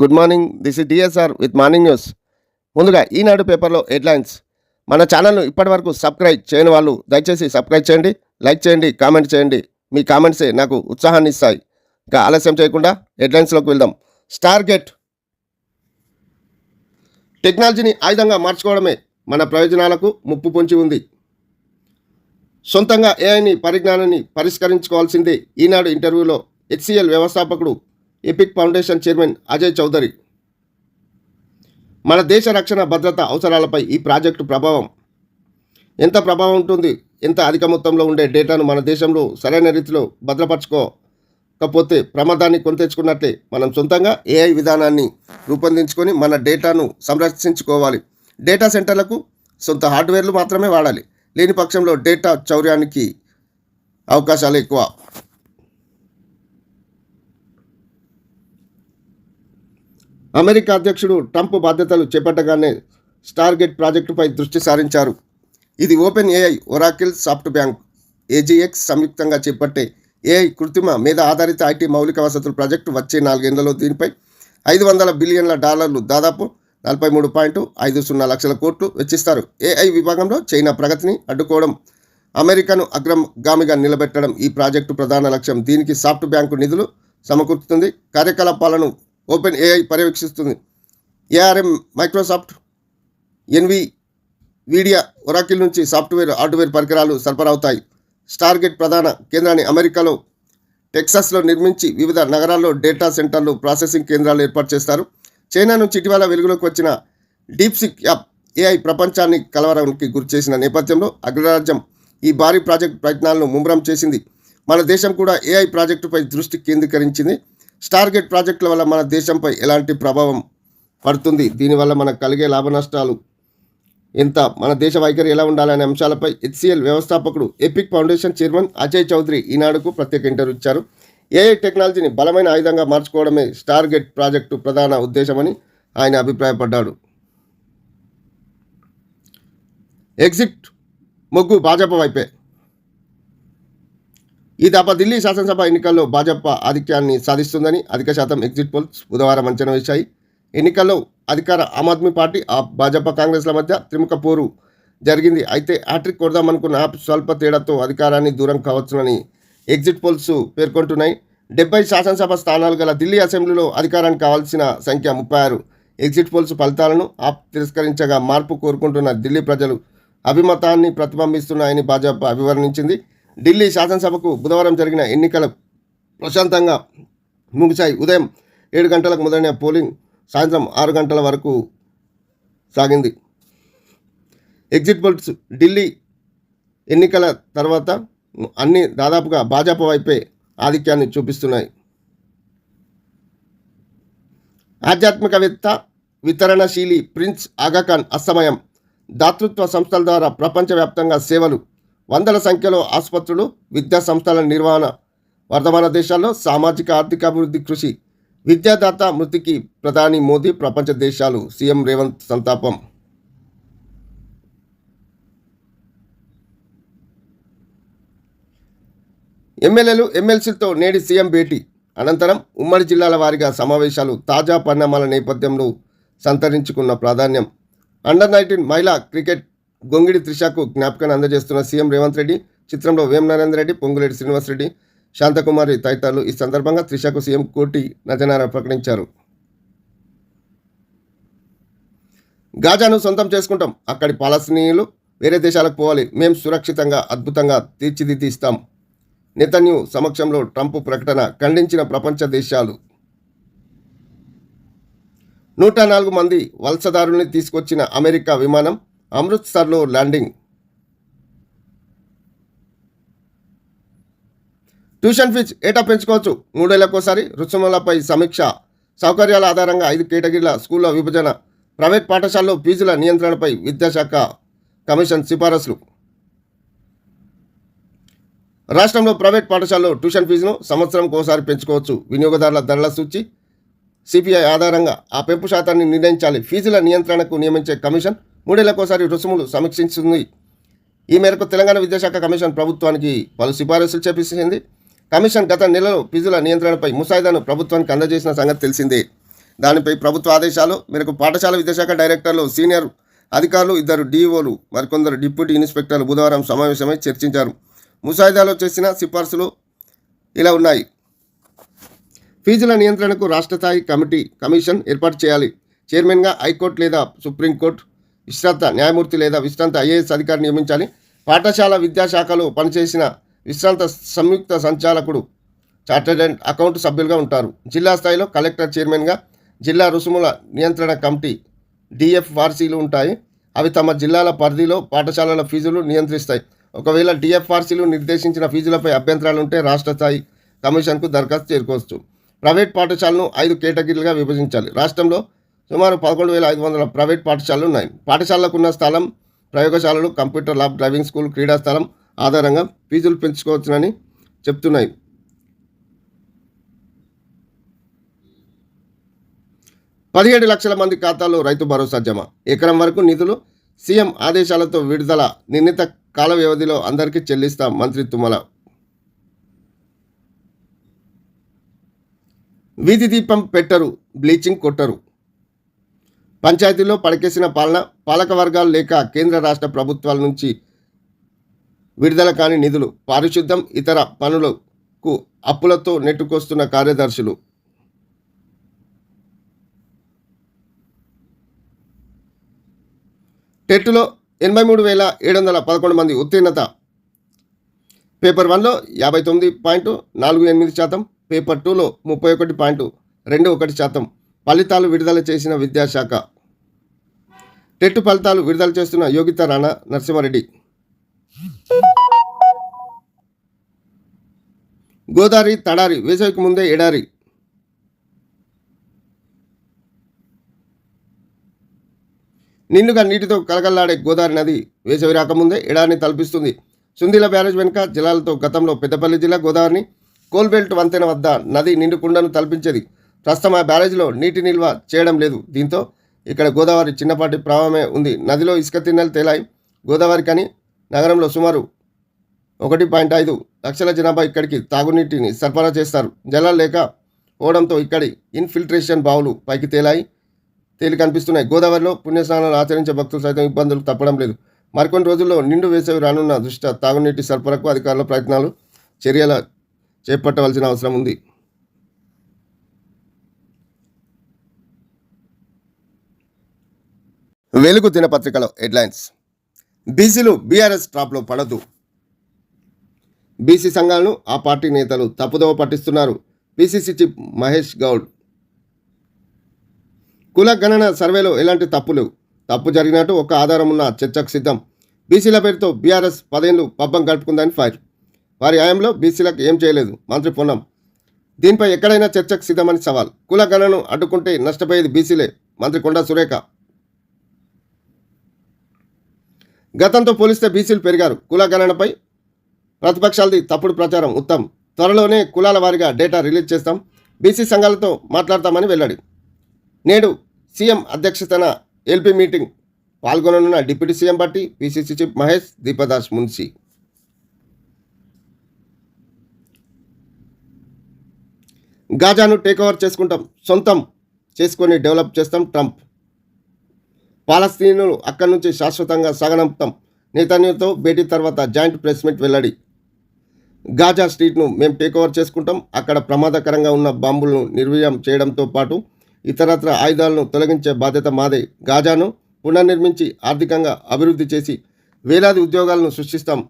Good morning this is DSR with morning news Eenadu ఈనాడు పేపర్లో headlines. మన ఛానల్ను ఇప్పటివరకు సబ్స్క్రైబ్ చేయని వాళ్ళు దయచేసి సబ్స్క్రైబ్ చేయండి లైక్ చేయండి కామెంట్ చేయండి. మీ కామెంట్సే నాకు ఉత్సాహాన్ని ఇస్తాయి. ఇక ఆలస్యం చేయకుండా హెడ్లైన్స్లోకి వెళ్దాం. స్టార్ గేట్ టెక్నాలజీని ఆయుధంగా మార్చుకోవడమే మన ప్రయోజనాలకు ముప్పు పొంచి ఉంది. సొంతంగా ఏఐని పరిజ్ఞానాన్ని పరిష్కరించుకోవాల్సిందే ఈనాడు ఇంటర్వ్యూలో హెచ్సిఎల్ వ్యవస్థాపకుడు epic foundation chairman Ajay Chaudhary. మన దేశ రక్షణ భద్రత అవసరాలపై ఈ ప్రాజెక్టు ప్రభావం. ఎంత ప్రభావం ఉంటుంది? ఎంత అధిక మొత్తంలో ఉండే డేటాను మన దేశంలో సరైన రీతిలో భద్రపరచుకోకపోతే ప్రమాదాన్ని కొని తెచ్చుకున్నట్లే మనం సొంతంగా ఏఐ విధానాన్ని రూపొందించుకొని మన డేటాను సంరక్షించుకోవాలి. డేటా సెంటర్లకు సొంత హార్డ్వేర్లు మాత్రమే వాడాలి. లేని పక్షంలో డేటా చౌర్యానికి అవకాశాలు ఎక్కువ. అమెరికా అధ్యక్షుడు ట్రంప్ బాధ్యతలు చేపట్టగానే స్టార్గేట్ ప్రాజెక్టుపై దృష్టి సారించారు. ఇది open AI Oracle SoftBank AGX సంయుక్తంగా చేపట్టే ఏఐ కృత్రిమ మీద ఆధారిత ఐటీ మౌలిక వసతుల ప్రాజెక్టు వచ్చే నాలుగేళ్ళలో దీనిపై ఐదు వందల బిలియన్ల డాలర్లు దాదాపు నలభై మూడు పాయింట్ ఐదు సున్నా లక్షల కోట్లు వెచ్చిస్తారు. ఏఐ విభాగంలో చైనా ప్రగతిని అడ్డుకోవడం అమెరికాను అగ్రగామిగా నిలబెట్టడం ఈ ప్రాజెక్టు ప్రధాన లక్ష్యం. దీనికి సాఫ్ట్ బ్యాంకు నిధులు సమకూరుతుంది కార్యకలాపాలను ఓపెన్ ఏఐ పర్యవేక్షిస్తుంది. ARM Microsoft Nvidia Oracle నుంచి సాఫ్ట్వేర్ హార్డ్వేర్ పరికరాలు సరఫరా అవుతాయి. స్టార్గేట్ ప్రధాన కేంద్రాన్ని అమెరికాలో టెక్సాస్లో నిర్మించి వివిధ నగరాల్లో డేటా సెంటర్లు ప్రాసెసింగ్ కేంద్రాలు ఏర్పాటు చేస్తారు. చైనా నుంచి ఇటీవల వెలుగులోకి వచ్చిన డీప్సిక్ యాప్ ఏఐ ప్రపంచాన్ని కలవరానికి గురిచేసిన నేపథ్యంలో అగ్రరాజ్యం ఈ భారీ ప్రాజెక్ట్ ప్రయత్నాలను ముమ్మరం చేసింది. మన దేశం కూడా ఏఐ ప్రాజెక్టుపై దృష్టి కేంద్రీకరించింది. స్టార్గేట్ ప్రాజెక్టుల వల్ల మన దేశంపై ఎలాంటి ప్రభావం పడుతుంది? దీనివల్ల మనకు కలిగే లాభ నష్టాలు ఎంత? మన దేశ వైఖరి ఎలా ఉండాలనే అంశాలపై హెచ్సిఎల్ వ్యవస్థాపకుడు epic foundation chairman Ajay Chaudhary ఈనాడుకు ప్రత్యేక ఇంటర్వ్యూ ఇచ్చారు. ఏఐ టెక్నాలజీని బలమైన ఆయుధంగా మార్చుకోవడమే స్టార్గెట్ ప్రాజెక్టు ప్రధాన ఉద్దేశమని ఆయన అభిప్రాయపడ్డాడు. ఎగ్జిట్ మొగ్గు భాజపా వైపే. ఈ తప్ప ఢిల్లీ శాసనసభ ఎన్నికల్లో భాజపా ఆధిక్యాన్ని సాధిస్తుందని అధిక శాతం ఎగ్జిట్ పోల్స్ బుధవారం అంచనా వేశాయి. ఎన్నికల్లో అధికార ఆమ్ ఆద్మీ పార్టీ ఆ భాజపా కాంగ్రెస్ల మధ్య త్రిముఖ పోరు జరిగింది. అయితే హ్యాట్రిక్ కొడదామనుకున్న ఆప్ స్వల్ప తేడాతో అధికారాన్ని దూరం కావచ్చునని ఎగ్జిట్ పోల్స్ పేర్కొంటున్నాయి. డెబ్బై శాసనసభ స్థానాలు గల ఢిల్లీ అసెంబ్లీలో అధికారానికి కావాల్సిన సంఖ్య ముప్పై ఆరు. ఎగ్జిట్ పోల్స్ ఫలితాలను ఆప్ తిరస్కరించగా మార్పు కోరుకుంటున్న ఢిల్లీ ప్రజలు అభిమతాన్ని ప్రతిబింబిస్తున్నాయని భాజపా అభివర్ణించింది. ఢిల్లీ శాసనసభకు బుధవారం జరిగిన ఎన్నికలు ప్రశాంతంగా ముగిశాయి. ఉదయం ఏడు గంటలకు మొదలైన పోలింగ్ సాయంత్రం ఆరు గంటల వరకు సాగింది. ఎగ్జిట్ పోల్స్ ఢిల్లీ ఎన్నికల తర్వాత అన్ని దాదాపుగా భాజపా వైపే ఆధిక్యాన్ని చూపిస్తున్నాయి. ఆధ్యాత్మికవేత్త వితరణశీలి ప్రిన్స్ ఆగాఖాన్ అస్తమయం. దాతృత్వ సంస్థల ద్వారా ప్రపంచవ్యాప్తంగా సేవలు వందల సంఖ్యలో ఆసుపత్రులు విద్యా సంస్థల నిర్వహణ వర్ధమాన దేశాల్లో సామాజిక ఆర్థిక అభివృద్ధి కృషి విద్యాదాత మృతికి ప్రధాని మోదీ ప్రపంచ దేశాలు సీఎం రేవంత్ సంతాపం. ఎమ్మెల్యేలు ఎమ్మెల్సీలతో నేడి సీఎం భేటీ. అనంతరం ఉమ్మడి జిల్లాల వారీగా సమావేశాలు తాజా పరిణామాల నేపథ్యంలో సంతరించుకున్న ప్రాధాన్యం. అండర్ నైన్టీన్ మహిళా క్రికెట్ గొంగిడి త్రిషకు జ్ఞాపకాన్ని అందజేస్తున్న సీఎం రేవంత్ రెడ్డి చిత్రంలో వేం నరేంద్ర రెడ్డి పొంగులేటి శ్రీనివాసరెడ్డి శాంతకుమారి తదితరులు ఈ సందర్భంగా త్రిషకు సీఎం కోటి నజనారా ప్రకటించారు. గాజాను సొంతం చేసుకుంటాం. అక్కడి పాలస్తీనీయులు వేరే దేశాలకు పోవాలి. మేం సురక్షితంగా అద్భుతంగా తీర్చిదిద్దిస్తాం. నెతన్యూ సమక్షంలో ట్రంప్ ప్రకటన ఖండించిన ప్రపంచ దేశాలు. నూట నాలుగు మంది వలసదారుల్ని తీసుకొచ్చిన అమెరికా విమానం అమృత్సర్లో ల్యాండింగ్. ట్యూషన్ ఫీజు ఏటా పెంచుకోవచ్చు? మూడేళ్ళకోసారి రుసుములపై సమీక్ష. సౌకర్యాల ఆధారంగా ఐదు కేటగిరీల స్కూళ్ళ విభజన. ప్రైవేట్ పాఠశాలలో ఫీజుల నియంత్రణపై విద్యాశాఖ కమిషన్ సిఫారసులు. రాష్ట్రంలో ప్రైవేట్ పాఠశాలలో ట్యూషన్ ఫీజును సంవత్సరంకోసారి పెంచుకోవచ్చు. వినియోగదారుల ధరల సూచి. సిపిఐ ఆధారంగా ఆ పెంపు శాతాన్ని నిర్ణయించాలి. ఫీజుల నియంత్రణకు నియమించే కమిషన్ మూడేళ్ళకోసారి రుసుములు సమీక్షించింది. ఈ మేరకు తెలంగాణ విద్యాశాఖ కమిషన్ ప్రభుత్వానికి పలు సిఫారసులు చేపించింది. కమిషన్ గత నెలలో ఫీజుల నియంత్రణపై ముసాయిదాను ప్రభుత్వానికి అందజేసిన సంగతి తెలిసిందే. దానిపై ప్రభుత్వ ఆదేశాలు మేరకు పాఠశాల విద్యాశాఖ డైరెక్టర్లు సీనియర్ అధికారులు ఇద్దరు డీఈఓలు మరికొందరు డిప్యూటీ ఇన్స్పెక్టర్లు బుధవారం సమావేశమై చర్చించారు. ముసాయిదాలో చేసిన సిఫార్సులు ఇలా ఉన్నాయి. ఫీజుల నియంత్రణకు రాష్ట్ర స్థాయి కమిటీ కమిషన్ ఏర్పాటు చేయాలి. చైర్మన్గా హైకోర్టు లేదా సుప్రీంకోర్టు విశ్రాంత న్యాయమూర్తి లేదా విశ్రాంత ఐఏఎస్ అధికారి నియమించాలి. పాఠశాల విద్యాశాఖలో పనిచేసిన విశ్రాంత సంయుక్త సంచాలకుడు చార్టర్డ్ అండ్ అకౌంట్ సభ్యులుగా ఉంటారు. జిల్లా స్థాయిలో కలెక్టర్ చైర్మన్గా జిల్లా రుసుముల నియంత్రణ కమిటీ డిఎఫ్ఆర్సీలు ఉంటాయి. అవి తమ జిల్లాల పరిధిలో పాఠశాలల ఫీజులు నియంత్రిస్తాయి. ఒకవేళ డిఎఫ్ఆర్సీలు నిర్దేశించిన ఫీజులపై అభ్యంతరాలు ఉంటే రాష్ట్ర స్థాయి కమిషన్కు దరఖాస్తు చేరుకోవచ్చు. ప్రైవేట్ పాఠశాలను ఐదు కేటగిరీలుగా విభజించాలి. రాష్ట్రంలో సుమారు పదకొండు వేల ఐదు వందల ప్రైవేట్ పాఠశాలలు ఉన్నాయి. పాఠశాలలకు ఉన్న స్థలం ప్రయోగశాలలు కంప్యూటర్ ల్యాబ్ డ్రైవింగ్ స్కూల్ క్రీడా స్థలం ఆధారంగా ఫీజులు పెంచుకోవచ్చునని చెప్తున్నాయి. పదిహేడు లక్షల మంది ఖాతాల్లో రైతు భరోసా జమ. ఎకరం వరకు నిధులు సీఎం ఆదేశాలతో విడుదల. నిర్ణీత కాల వ్యవధిలో అందరికీ చెల్లిస్తా మంత్రి తుమ్మల. వీధి దీపం పెట్టరు బ్లీచింగ్ కొట్టరు. పంచాయతీలో పడకేసిన పాలన పాలక వర్గాలు లేక కేంద్ర రాష్ట్ర ప్రభుత్వాల నుంచి విడుదల కాని నిధులు పారిశుద్ధం ఇతర పనులకు అప్పులతో నెట్టుకొస్తున్న కార్యదర్శులు. టెట్లో ఎనభై మూడు వేల ఏడు వందల పదకొండు మంది ఉత్తీర్ణత. పేపర్ వన్లో యాభై తొమ్మిది పాయింట్ నాలుగు ఎనిమిది శాతం పేపర్ టూలో ముప్పై ఒకటి పాయింట్ రెండు ఒకటి శాతం. ఫలితాలు విడుదల చేసిన విద్యాశాఖ. టెట్ ఫలితాలు విడుదల చేస్తున్న యోగిత రాణా నరసింహారెడ్డి. గోదావరి తడారి వేసవికి ముందే ఎడారి. నిండుగా నీటితో కలగల్లాడే గోదావరి నది వేసవి రాకముందే ఎడారిని తలపిస్తుంది. సుందీల బ్యారేజ్ వెనుక జలాలతో గతంలో పెద్దపల్లి జిల్లా గోదావరిని కోల్బెల్ట్ వంతెన వద్ద నది నిండుకుండను తలపించేది. ప్రస్తుతం ఆ బ్యారేజ్లో నీటి నిల్వ చేయడం లేదు. దీంతో ఇక్కడ గోదావరి చిన్నపాటి ప్రవాహమే ఉంది. నదిలో ఇసుక తిన్నెలు తేలాయి. గోదావరి కానీ నగరంలో సుమారు ఒకటి పాయింట్ ఐదు లక్షల జనాభా ఇక్కడికి తాగునీటిని సరఫరా చేస్తారు. జలాలు లేక పోవడంతో ఇక్కడి ఇన్ఫిల్ట్రేషన్ బావులు పైకి తేలాయి. తేలి కనిపిస్తున్నాయి. గోదావరిలో పుణ్యస్నానాలు ఆచరించే భక్తులు సైతం ఇబ్బందులు తప్పడం లేదు. మరికొన్ని రోజుల్లో నిండు వేసవి రానున్న దృష్ట్యా తాగునీటి సరఫరాకు అధికారుల ప్రయత్నాలు చర్యల చేపట్టవలసిన అవసరం ఉంది. వెలుగు దినపత్రికలో హెడ్లైన్స్. బీసీలు బీఆర్ఎస్ ట్రాప్లో పడదు బీసీ సంఘాలను ఆ పార్టీ నేతలు తప్పుదోవ పట్టిస్తున్నారు. PCC chief Mahesh Goud. కుల గణన సర్వేలో ఎలాంటి తప్పులు తప్పు జరిగినట్టు ఒక ఆధారం ఉన్న చర్చకు సిద్ధం. బీసీల పేరుతో బీఆర్ఎస్ పదేళ్ళు పబ్బం గడుపుకుందని ఫైర్. వారి హయాంలో బీసీలకు ఏం చేయలేదు. మంత్రి పొన్నం. దీనిపై ఎక్కడైనా చర్చకు సిద్ధమని సవాల్. కుల గణనను అడ్డుకుంటే నష్టపోయేది బీసీలే. మంత్రి కొండా సురేఖ. గతంతో పోలిస్తే బీసీలు పెరిగారు. కుల గణనపై ప్రతిపక్షాలది తప్పుడు ప్రచారం ఉత్తమ్. త్వరలోనే కులాల వారీగా డేటా రిలీజ్ చేస్తాం. బీసీ సంఘాలతో మాట్లాడతామని వెల్లడి. నేడు సీఎం అధ్యక్షతన LP meeting పాల్గొననున్న deputy CM party PCC chief Mahesh Deepadas Munshi. గాజాను take over చేసుకుంటాం. సొంతం చేసుకొని డెవలప్ చేస్తాం ట్రంప్. పాలస్తీనులు అక్కడి నుంచి శాశ్వతంగా సాగనంపుతాం. నేతన్యతో భేటీ తర్వాత జాయింట్ ప్రెస్ మీట్ వెల్లడి. గాజా స్ట్రీట్ను మేము టేక్ ఓవర్ చేసుకుంటాం. అక్కడ ప్రమాదకరంగా ఉన్న బాంబులను నిర్వీయం చేయడంతో పాటు ఇతరత్ర ఆయుధాలను తొలగించే బాధ్యత మాదే గాజాను పునర్నిర్మించి ఆర్థికంగా అభివృద్ధి చేసి వేలాది ఉద్యోగాలను సృష్టిస్తాం.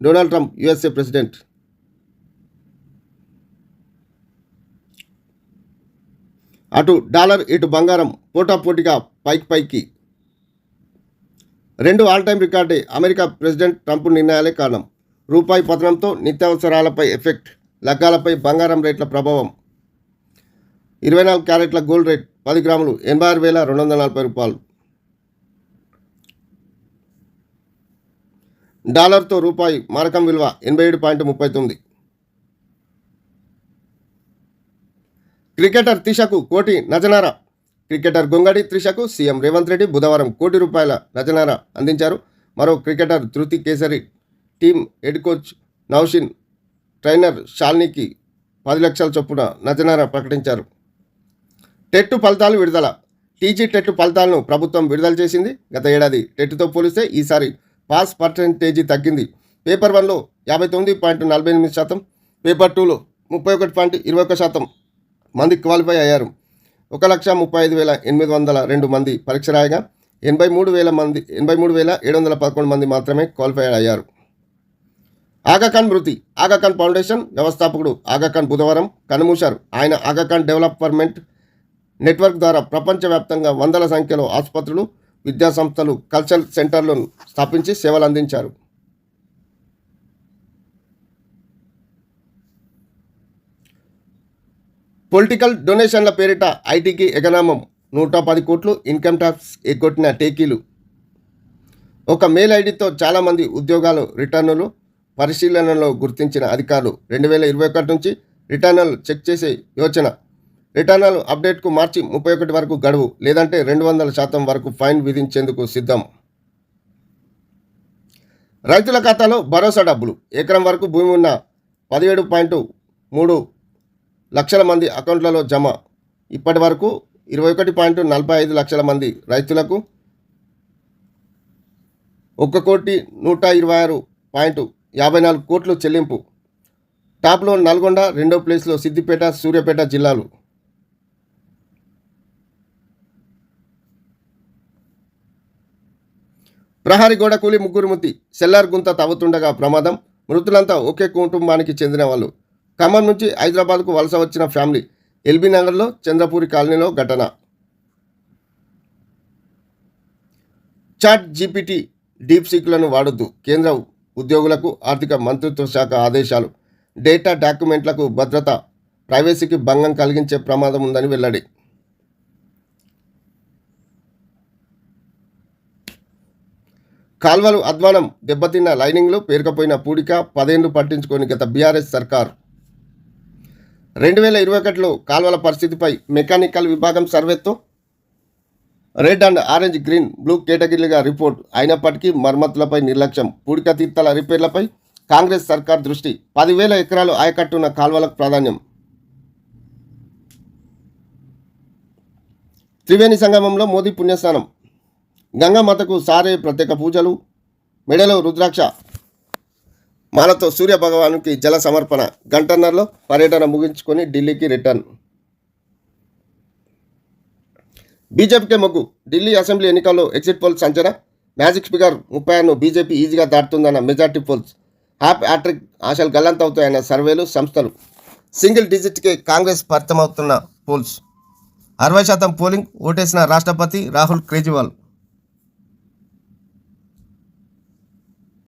Donald Trump USA president. అటు డాలర్ ఇటు బంగారం పోటాపోటీగా పైకి పైకి రెండు ఆల్ టైమ్ రికార్డే అమెరికా ప్రెసిడెంట్ ట్రంప్ నిర్ణయాలే కారణం. రూపాయి పతనంతో నిత్యావసరాలపై ఎఫెక్ట్ లగ్గాలపై బంగారం రేట్ల ప్రభావం. ఇరవై నాలుగు క్యారెట్ల గోల్డ్ రేట్ పది గ్రాములు ఎనభై ఆరు వేల రెండు వందల నలభై రూపాయలు. డాలర్తో రూపాయి మారకం విలువ ఎనభై ఏడు పాయింట్ ముప్పై తొమ్మిది. క్రికెటర్ తిషకు కోటి నజనార. క్రికెటర్ గొంగడి త్రిషకు సీఎం రేవంత్ రెడ్డి బుధవారం కోటి రూపాయల నజనార అందించారు. మరో cricketer Dhruti Kesari team head coach Naushin trainer షాల్నీకి పది లక్షల చొప్పున నజనార ప్రకటించారు. టెట్టు ఫలితాలు విడుదల. టీజీ టెట్ ఫలితాలను ప్రభుత్వం విడుదల చేసింది. గత ఏడాది టెట్తో పోలిస్తే ఈసారి పాస్ పర్సెంటేజీ తగ్గింది. పేపర్ వన్లో యాభై తొమ్మిది పాయింట్ నలభై ఎనిమిది శాతం పేపర్ టూలో ముప్పై ఒకటి పాయింట్ ఇరవై ఒక్క శాతం మంది క్వాలిఫై అయ్యారు. ఒక లక్ష ముప్పై ఐదు వేల ఎనిమిది వందల రెండు మంది పరీక్ష రాయగా ఎనభై మూడు వేల మంది ఎనభై మూడు వేల ఏడు వందల పదకొండు మంది మాత్రమే క్వాలిఫైడ్ అయ్యారు. ఆగాఖాన్ మృతి ఆగాఖాన్ ఫౌండేషన్ వ్యవస్థాపకుడు ఆగాఖాన్ బుధవారం కనుమూశారు. ఆయన ఆగాఖాన్ డెవలప్మెంట్ నెట్వర్క్ ద్వారా ప్రపంచవ్యాప్తంగా వందల సంఖ్యలో ఆసుపత్రులు విద్యా సంస్థలు కల్చరల్ సెంటర్లను స్థాపించి సేవలు అందించారు. పొలిటికల్ డొనేషన్ల పేరిట ఐటీకి ఎగనామం నూట పది కోట్లు ఇన్కమ్ ట్యాక్స్ ఎగ్గొట్టిన టేకీలు. ఒక మెయిల్ ఐడితో చాలామంది ఉద్యోగాలు రిటర్నులు పరిశీలనలో గుర్తించిన అధికారులు రెండు వేల ఇరవై ఒకటి నుంచి రిటర్నులు చెక్ చేసే యోచన. రిటర్నులు అప్డేట్కు మార్చి ముప్పై ఒకటి వరకు గడువు లేదంటే రెండు వందల శాతం వరకు ఫైన్ విధించేందుకు సిద్ధం. రైతుల ఖాతాలో భరోసా డబ్బులు. ఎకరం వరకు భూమి ఉన్న పదిహేడు పాయింట్ మూడు లక్షల మంది అకౌంట్లలో జమ. ఇప్పటి వరకు ఇరవై ఒకటి పాయింట్ నలభై ఐదు లక్షల మంది రైతులకు ఒక్క కోటి నూట ఇరవై ఆరు పాయింట్ యాభై నాలుగు కోట్లు చెల్లింపు. టాప్లో నల్గొండ రెండో ప్లేస్లో సిద్దిపేట సూర్యాపేట జిల్లాలు. ప్రహారీ గోడ కూలి ముగ్గురు మృతి సెల్లార్ గుంత తవ్వుతుండగా ప్రమాదం. మృతులంతా ఒకే కుటుంబానికి చెందిన వాళ్ళు. ఖమ్మం నుంచి హైదరాబాద్కు వలస వచ్చిన ఫ్యామిలీ ఎల్బీ నగర్లో చంద్రపూరి కాలనీలో ఘటన. చాట్ జీపీటీ డీప్ సీక్లను వాడొద్దు. కేంద్ర ఉద్యోగులకు ఆర్థిక మంత్రిత్వ శాఖ ఆదేశాలు. డేటా డాక్యుమెంట్లకు భద్రత ప్రైవసీకి భంగం కలిగించే ప్రమాదం ఉందని వెల్లడి. కాల్వలు అధ్వానం దెబ్బతిన్న లైనింగ్లు పేరుకపోయిన పూడిక పదేళ్ళు పట్టించుకొని గత బీఆర్ఎస్ సర్కార్. రెండు వేల ఇరవై ఒకటిలో కాల్వల పరిస్థితిపై మెకానికల్ విభాగం సర్వేతో red and orange green blue కేటగిరీలుగా రిపోర్ట్ అయినప్పటికీ మరమ్మతులపై నిర్లక్ష్యం. పూడిక తీర్థల రిపేర్లపై కాంగ్రెస్ సర్కార్ దృష్టి. పదివేల ఎకరాలు ఆయకట్టున్న కాల్వలకు ప్రాధాన్యం. త్రివేణి సంగమంలో మోదీ పుణ్యస్నానం. గంగామాతకు సారే ప్రత్యేక పూజలు. మెడలో రుద్రాక్ష. మాలతో సూర్య భగవానుకి జల సమర్పణ. గంటన్నరలో పర్యటన ముగించుకొని ఢిల్లీకి రిటర్న్. బీజేపీకే మొగ్గు. ఢిల్లీ అసెంబ్లీ ఎన్నికల్లో ఎగ్జిట్ పోల్స్ అంచనా. మ్యాజిక్ ఫిగర్ ముప్పై ఆరును బీజేపీ ఈజీగా దాటుతుందన్న మెజార్టీ పోల్స్. హ్యాప్ హ్యాట్రిక్ ఆశలు గల్లంతవుతాయన్న సర్వేలు సంస్థలు. సింగిల్ డిజిట్కే కాంగ్రెస్ పరితమవుతున్న పోల్స్. అరవై శాతం పోలింగ్ ఓటేసిన రాష్ట్రపతి రాహుల్ కేజ్రీవాల్.